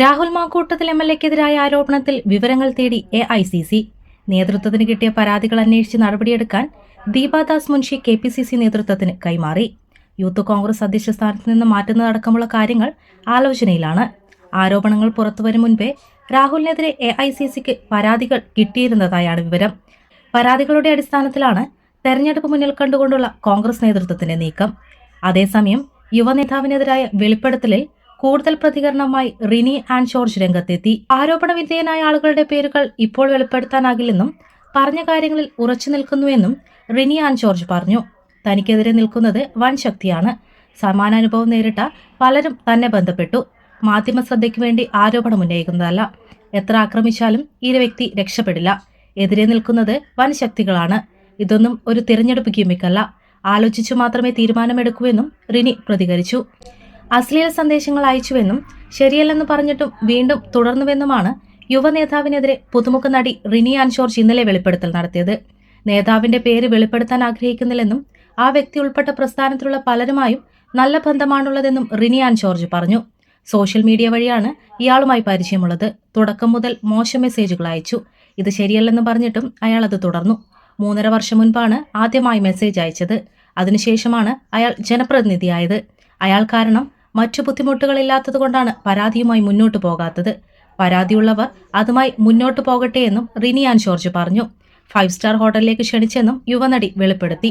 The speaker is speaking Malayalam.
രാഹുൽ മാക്കൂട്ടത്തിൽ എം എൽ എക്കെതിരായ ആരോപണത്തിൽ വിവരങ്ങൾ തേടി എ ഐ സി സി. നേതൃത്വത്തിന് കിട്ടിയ പരാതികൾ അന്വേഷിച്ച് നടപടിയെടുക്കാൻ Deepadas Munshi K P C C നേതൃത്വത്തിന് കൈമാറി. യൂത്ത് കോൺഗ്രസ് അധ്യക്ഷ സ്ഥാനത്ത് നിന്ന് മാറ്റുന്നതടക്കമുള്ള കാര്യങ്ങൾ ആലോചനയിലാണ്. ആരോപണങ്ങൾ പുറത്തുവരും മുൻപേ രാഹുലിനെതിരെ എ ഐ സി സിക്ക് പരാതികൾ കിട്ടിയിരുന്നതായാണ് വിവരം. പരാതികളുടെ അടിസ്ഥാനത്തിലാണ് തെരഞ്ഞെടുപ്പ് മുന്നിൽ കണ്ടുകൊണ്ടുള്ള കോൺഗ്രസ് നേതൃത്വത്തിന്റെ നീക്കം. അതേസമയം യുവനേതാവിനെതിരായ വെളിപ്പെടുത്തലിൽ കൂടുതൽ പ്രതികരണമായി റിനി ആൻഡ് ജോർജ് രംഗത്തെത്തി. ആരോപണ വിധേയനായ ആളുകളുടെ പേരുകൾ ഇപ്പോൾ വെളിപ്പെടുത്താനാകില്ലെന്നും പറഞ്ഞ കാര്യങ്ങളിൽ ഉറച്ചു നിൽക്കുന്നുവെന്നും റിനി ആൻഡ് ജോർജ് പറഞ്ഞു. തനിക്കെതിരെ നിൽക്കുന്നത് വൻ ശക്തിയാണ്. സമാനാനുഭവം നേരിട്ട പലരും തന്നെ ബന്ധപ്പെട്ടു. മാധ്യമ ശ്രദ്ധയ്ക്ക് വേണ്ടി ആരോപണം ഉന്നയിക്കുന്നതല്ല. എത്ര ആക്രമിച്ചാലും ഈ വ്യക്തി രക്ഷപ്പെടില്ല. എതിരെ നിൽക്കുന്നത് വൻ ശക്തികളാണ്. ഇതൊന്നും ഒരു തിരഞ്ഞെടുപ്പ് ഗിമ്മിക്കല്ല. ആലോചിച്ചു മാത്രമേ തീരുമാനമെടുക്കൂ എന്നും റിനി പ്രതികരിച്ചു. അശ്ലീല സന്ദേശങ്ങൾ അയച്ചുവെന്നും ശരിയല്ലെന്ന് പറഞ്ഞിട്ടും വീണ്ടും തുടർന്നുവെന്നുമാണ് യുവനേതാവിനെതിരെ പുതുമുഖ നടി റിനി ആൻ ജോർജ് ഇന്നലെ വെളിപ്പെടുത്തൽ നടത്തിയത്. നേതാവിന്റെ പേര് വെളിപ്പെടുത്താൻ ആഗ്രഹിക്കുന്നില്ലെന്നും ആ വ്യക്തി ഉൾപ്പെട്ട പ്രസ്ഥാനത്തിലുള്ള പലരുമായും നല്ല ബന്ധമാണുള്ളതെന്നും റിനി ജോർജ് പറഞ്ഞു. സോഷ്യൽ മീഡിയ വഴിയാണ് ഇയാളുമായി പരിചയമുള്ളത്. തുടക്കം മുതൽ മോശം മെസ്സേജുകൾ അയച്ചു. ഇത് ശരിയല്ലെന്ന് പറഞ്ഞിട്ടും അയാൾ അത് തുടർന്നു. മൂന്നര വർഷം മുൻപാണ് ആദ്യമായി മെസ്സേജ് അയച്ചത്. അതിനുശേഷമാണ് അയാൾ ജനപ്രതിനിധിയായത്. അയാൾ കാരണം മറ്റു ബുദ്ധിമുട്ടുകളില്ലാത്തതുകൊണ്ടാണ് പരാതിയുമായി മുന്നോട്ട് പോകാത്തത്. പരാതിയുള്ളവർ അതുമായി മുന്നോട്ട് പോകട്ടെ എന്നും റിനിയാൻ ജോർജ് പറഞ്ഞു. ഫൈവ് സ്റ്റാർ ഹോട്ടലിലേക്ക് ക്ഷണിച്ചെന്നും യുവനടി വെളിപ്പെടുത്തി.